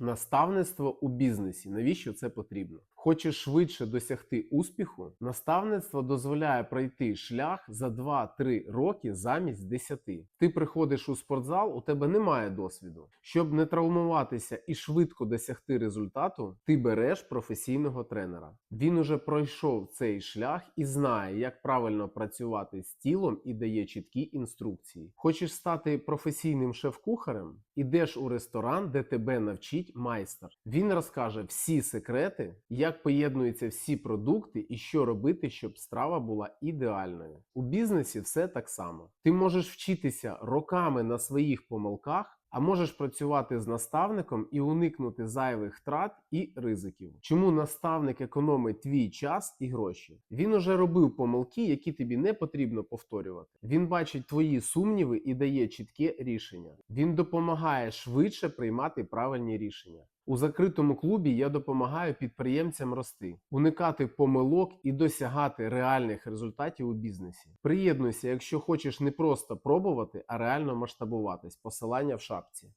Наставництво у бізнесі. Навіщо це потрібно? Хочеш швидше досягти успіху? Наставництво дозволяє пройти шлях за 2-3 роки замість 10. Ти приходиш у спортзал, у тебе немає досвіду. Щоб не травмуватися і швидко досягти результату, ти береш професійного тренера. Він уже пройшов цей шлях і знає, як правильно працювати з тілом і дає чіткі інструкції. Хочеш стати професійним шеф-кухарем? Ідеш у ресторан, де тебе навчить майстер. Він розкаже всі секрети, як поєднуються всі продукти і що робити, щоб страва була ідеальною. У бізнесі все так само. Ти можеш вчитися роками на своїх помилках. А можеш працювати з наставником і уникнути зайвих втрат і ризиків. Чому наставник економить твій час і гроші? Він уже робив помилки, які тобі не потрібно повторювати. Він бачить твої сумніви і дає чітке рішення. Він допомагає швидше приймати правильні рішення. У закритому клубі я допомагаю підприємцям рости, уникати помилок і досягати реальних результатів у бізнесі. Приєднуйся, якщо хочеш не просто пробувати, а реально масштабуватись. Посилання в шапці.